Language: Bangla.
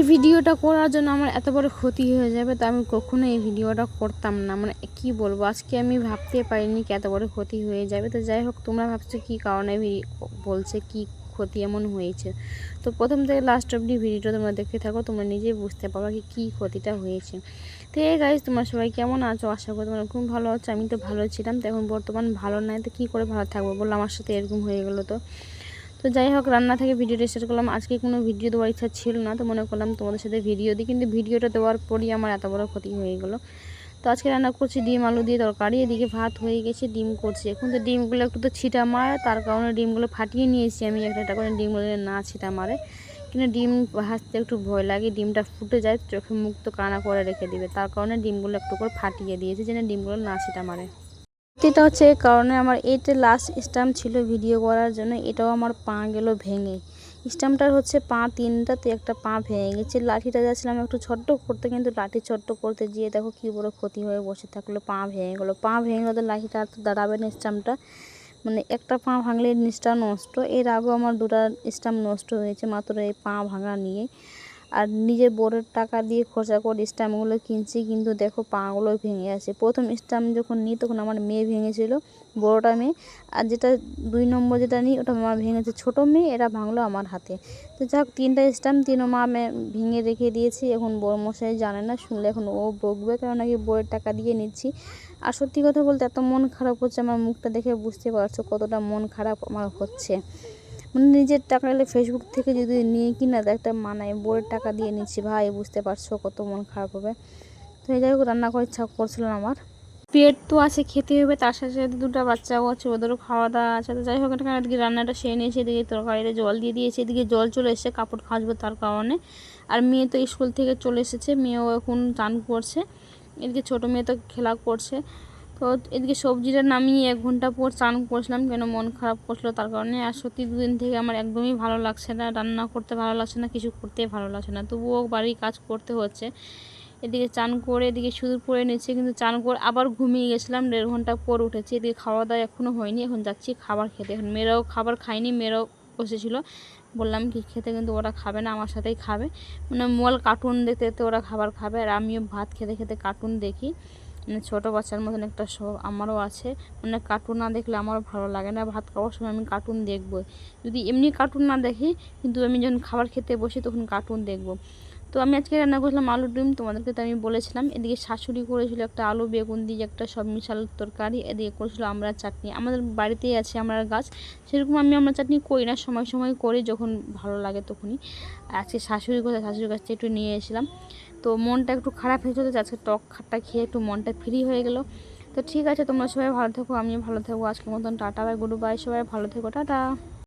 এই ভিডিওটা করার জন্য আমার এত বড় ক্ষতি হয়ে যাবে, তো আমি কখনো এই ভিডিওটা করতাম না। মানে কি বলব, আজকে আমি ভাবতে পারিনি কি এত বড় ক্ষতি হয়ে যাবে। তো যাই হোক, তোমরা ভাবছ কি কারণে বলছে কি ক্ষতি এমন হয়েছে? তো প্রথম থেকে লাস্ট অবধি ভিডিওটা তোমরা দেখতে থাকো, তোমরা নিজেই বুঝতে পারো কি, কী ক্ষতিটা হয়েছে। তো এই গাইজ তোমরা সবাই কেমন আছো? আশা করি তোমরা খুব ভালো আছো, আমি তো ভালো ছিলাম। তো এখন বর্তমান ভালো নাই, তো কী করে ভালো থাকব বলল আমার সাথে এরকম হয়ে গেলো তো। তো যাই হোক, রান্না থেকে ভিডিওটা স্টার্ট করলাম। আজকে কোনো ভিডিও দেওয়ার ইচ্ছা ছিল না, তো মনে করলাম তোমাদের সাথে ভিডিও দিই। কিন্তু ভিডিওটা দেওয়ার পরই আমার এত বড় ক্ষতি হয়ে গেলো। তো আজকে রান্না করছি ডিম, আলু দিয়ে তরকারি। এদিকে ভাত হয়ে গেছে, ডিম করছি। এখন তো ডিমগুলো একটু তো ছিটা মারে, তার কারণে ডিমগুলো ফাটিয়ে নিয়েছি আমি একটা একটা করে। ডিমগুলো না ছিটা মারে। কিন্তু ডিম ভাজতে একটু ভয় লাগে, ডিমটা ফুটে যায়, চোখে মুখ তো কানা করে রেখে দিবে। তার কারণে ডিমগুলো একটু করে ফাটিয়ে দিয়েছি, যেন ডিমগুলো না ছিটা মারে। এটা হচ্ছে কারণে আমার এইটা লাস্ট স্টাম্প ছিল ভিডিও করার জন্য, এটাও আমার পা গেল ভেঙে। স্টাম্পটার হচ্ছে পা তিনটাতে একটা পা ভেঙে গেছে। লাঠিটা যাচ্ছিলাম একটু ছোট্ট করতে, কিন্তু লাঠি ছোট্ট করতে গিয়ে দেখো কী বড় ক্ষতি হয়ে বসে থাকল, পা ভেঙে গেলো। পা ভেঙে গেলে লাঠিটা আর তো দাঁড়াবে না স্টাম্পটা মানে একটা পা ভাঙলে নিচটা নষ্ট। এর আগেও আমার দুটা স্টাম্প নষ্ট হয়েছে, মাত্র এই পা ভাঙা নিয়ে। আর নিজের বোর্ডের টাকা দিয়ে খরচা করে স্ট্যাম্পগুলো কিনছি, কিন্তু দেখো পাগুলো ভেঙে আছে। প্রথম স্ট্যাম্প যখন নিই, তখন আমার মেয়ে ভেঙেছিল, বড়োটা মেয়ে। আর যেটা দুই নম্বর যেটা নিই, ওটা মা ভেঙেছে। ছোটো মেয়ে, এটা ভাঙলো আমার হাতে। তো যাক, তিনটা স্ট্যাম্প তিনও মা মে- ভেঙে রেখে দিয়েছি। এখন বড় মশাই জানে না, শুনলে এখন ও বকবে কারণ নাকি বইয়ের টাকা দিয়ে নিচ্ছি। আর সত্যি কথা বলতে এত মন খারাপ হচ্ছে, আমার মুখটা দেখে বুঝতে পারছ কতটা মন খারাপ আমার হচ্ছে। মানে নিজের টাকা এলে ফেসবুক থেকে যদি নিয়ে কিনা তো একটা মানায় বইয়ের টাকা দিয়ে নিচ্ছি, ভাই বুঝতে পারছ কত মন খারাপ হবে। তো এই যাই হোক, রান্না করে ইচ্ছা করছিলাম আমার। পেট তো আছে, খেতে হবে, তার সাথে সাথে দুটো বাচ্চাও আছে, ওদেরও খাওয়া দাওয়া আছে। তো যাই হোক, এখানে এদিকে রান্নাটা সেরে নিয়েছি, এদিকে তরকারিতে জল দিয়ে দিয়েছে, এদিকে জল চলে এসেছে, কাপড় খাঁচবো তার কারণে। আর মেয়ে তো স্কুল থেকে চলে এসেছে, মেয়েও এখন চান করছে, এদিকে ছোটো মেয়ে তো খেলা করছে। তো এদিকে সবজিটা নামিয়ে এক ঘণ্টা পর চান করছিলাম, কেন মন খারাপ করছিল তার কারণে। আর সত্যি দুদিন থেকে আমার একদমই ভালো লাগছে না, রান্না করতে ভালো লাগছে না, কিছু করতে ভালো লাগছে না। তবুও বাড়ির কাজ করতে হচ্ছে। এদিকে চান করে এদিকে সুদূর পরে নিচ্ছে, কিন্তু চান করে আবার ঘুমিয়ে গেছিলাম, দেড় ঘণ্টা পর উঠেছি। এদিকে খাওয়া দাওয়া এখনও হয়নি, এখন যাচ্ছি খাবার খেতে। এখন মেয়েরাও খাবার খায়নি, মেয়েরাও বসেছিলো। বললাম কি খেতে কিন্তু ওরা খাবে না, আমার সাথেই খাবে। মানে মল কার্টুন দেখতে দেখতে ওরা খাবার খাবে, আর আমিও ভাত খেতে খেতে কার্টুন দেখি। ছোটো বাচ্চার মতন একটা শখ আমারও আছে। মানে কার্টুন না দেখলে আমারও ভালো লাগে না। ভাত খাওয়ার সময় আমি কার্টুন দেখব যদি এমনি কার্টুন না দেখি, কিন্তু আমি যখন খাবার খেতে বসি তখন কার্টুন দেখব। তো আমি আজকে রান্না করেছিলাম আলুর ডিম তোমাদেরকে তো আমি বলেছিলাম। এদিকে শাশুড়ি করেছিল একটা আলু, বেগুন দিয়ে একটা সব মিশাল তরকারি, এদিকে করেছিল আমরা চাটনি। আমাদের বাড়িতেই আছে আমরা গাছ, সেরকম আমি আমরা চাটনি করি না, সময় সময় করি যখন ভালো লাগে তখনই। আজকে শাশুড়ি কোথায় শাশুড়ির কাছ থেকে একটু নিয়ে এসেছিলাম। তো মনটা একটু খারাপ হয়েছিল আজকে টক খাট্টা খেয়ে একটু মনটা ফ্রি হয়ে গেল। তো ঠিক আছে, তোমরা সবাই ভালো থেকো, আমিও ভালো থাকব। আজকের মতন টাটা বাই গুড বাই, সবাই ভালো থেকো, টাটা।